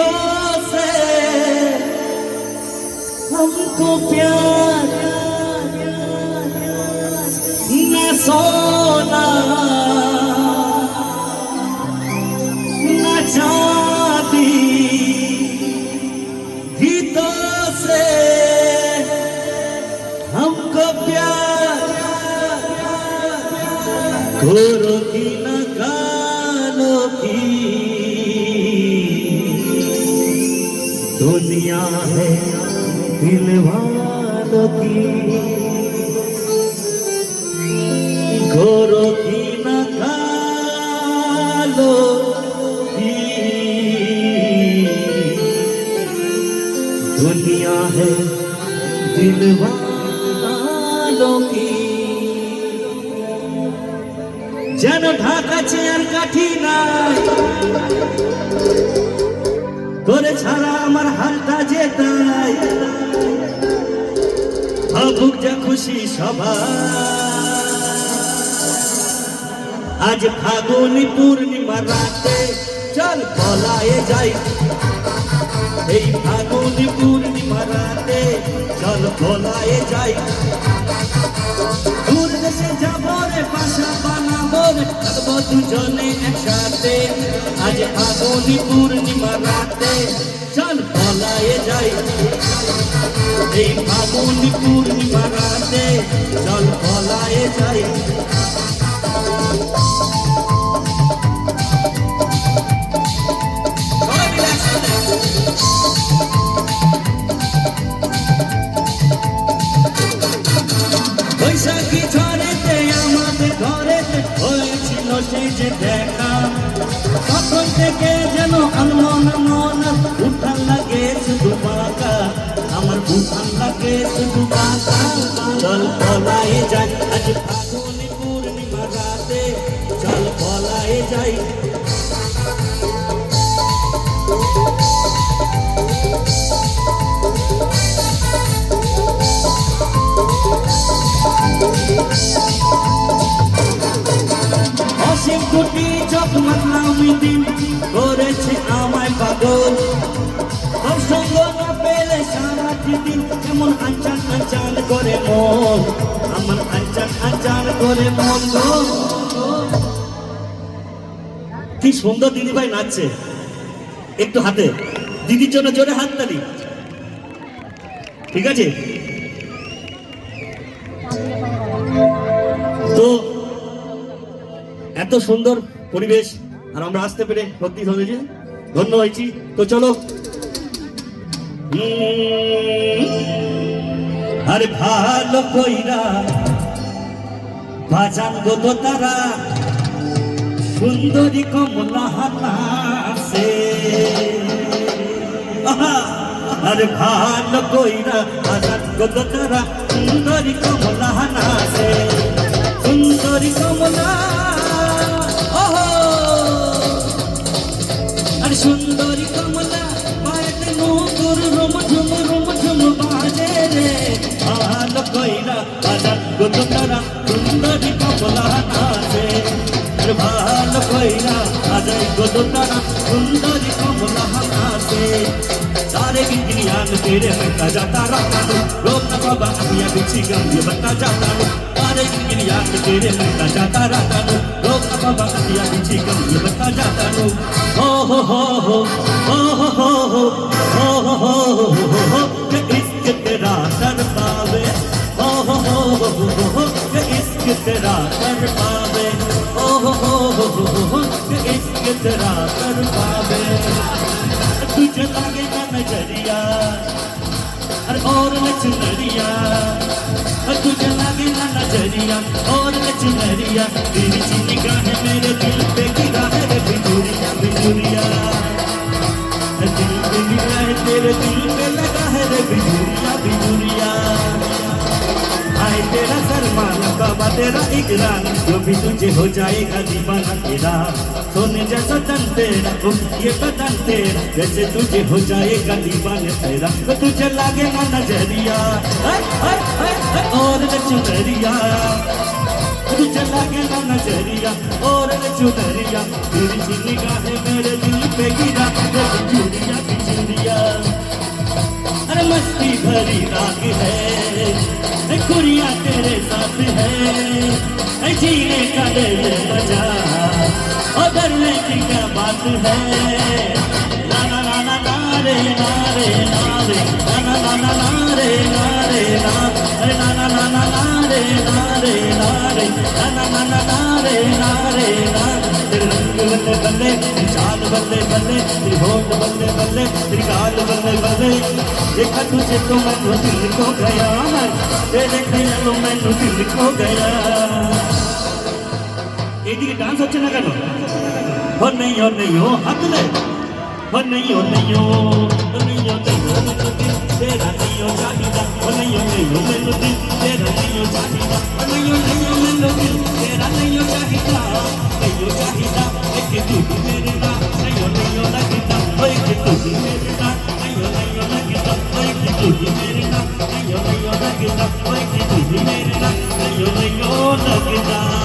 गीतों से हमको प्यार न सोना न चांदी गीतों से हमको प्यार। घोरों की है दिल वालों की घोरों की न कालों की दुनिया है दिल वालों की যেন ঢাকা চেয়ার কাঠি নাই খুশি সবাই। আজ ফাগুনি পূর্ণিমা রাতে চল পলায়ে যাই। এই ফাগুনি পূর্ণিমা রাতে চল পলায়ে যাই। দূর দেশে যাব রে পাশা বানাবো রে দুজনে একসাথে। আজ ফাগুনি পূর্ণিমা রাতে চল পলায়ে যাই। এই ফাগুনি পূর্ণিমা একসাথে। বৈশাখী ঝড়েতে, আমাদের ঘরেতে হয়েছিল সেই যে দেখা। তখন থেকে যেন আনমন মন উঠান লাগে শুধু বাঁকা আমার উঠান লাগে শুধু বাঁকা চল পলায়ে যাই, আজ পলায়ে যাই অসীম কোটি চোখ মাতলামি দিন করেছে আমায় পাগল। তোর সঙ্গ না পেলে সারাটি দিন কেমন আচান আচান করে মন। আমার আচান আচান করে মন গো। কি সুন্দর দিদি ভাই নাচছে। একটু হাতে। দিদির জন্য জোরে হাত তালি। ঠিক আছে? তো, এত সুন্দর পরিবেশ। আর আমরা আসতে পেরে সত্যি হয়েছে ধন্য হয়েছি। তো চলো। আরে ভালো কইরা। বাজান গো তারা। সুন্দরী কমলা হাসে আরে ভালো কইরা হাজার গো তারা সুন্দরী কমলা হাসে বাজার গুলো তারা সুন্দরী কমলা নাচে सारे गिनगिनियान तेरे में का जाता रहता हूँ रोक न बाबा अभिया बिछी गम ये बता जाता हूँ सारे गिनगिनियान तेरे में का जाता रहता हूँ रोक न बाबा अभिया बिछी गम ये बता जाता हूँ हो हो हो हो हो हो हो हो हो हो हो हो हो हो कि इश्क तेरा कर पावे हो हो हो हो हो हो हो कि इश्क तेरा कर पावे इश्क कर पावे। तुझे लागे ना नज़रिया और लचनरिया तुझे लागे ना नज़रिया और लचनरिया तेरी सी निगाहें मेरे दिल पे गिरा है रे बिजुरिया बिजुरिया दिल पे गिरा है तेरे दिल पे लगा है रे बिजुरिया बिजुरिया आए तेरा सरमान बाबा तेरा इकरार जो भी तुझे हो जाएगा दीवाना तेरा। सोने जैसा तन तेरा उफ, ये बदन तेरा। जैसे तुझे हो जाएगा दीवाना तेरा। तो तुझे लागे ना नज़रिया। हाय, हाय, हाय, हाय, और चुनरिया। तुझे लागे ना नज़रिया और चुनरिया। तेरी सी निगाहें मेरे दिल पे गिरा। रे बिजुरिया मस्ती भरी राग है। ए कुड़िया तेरे साथ है। जीने का ले मज़ा और डरने की क्या बात है? नाना नाना, नारे नारे नारे रे नाना, नारे नारे नारे नाना नाना, नारे नारे नारे, नाना नाना, नारे ना अरे बल्ले बल्ले तेरी चाल बल्ले बल्ले तेरी होठ बल्ले बल्ले तेरी गाल बल्ले बल्ले देखा तुझे तो मैं तो दिल को गया है तेरे ख्यालों में तो दिल को गया এদিকে ডান্স হচ্ছে না কেন ও নেই ও নেই ও হাত লে ও নেই ও নেই ও ও নেই ও নেই ও মেলোডি তেরা নেই ও চাহিদা ও নেই ও নেই ও মেলোডি তেরা নেই ও চাহিদা ও নেই ও নেই ও মেলোডি তেরা নেই ও চাহিদা নেই ও চাহিদা एक Nagida, Nagida, Nagida, Nagida, Nagida, Nagida,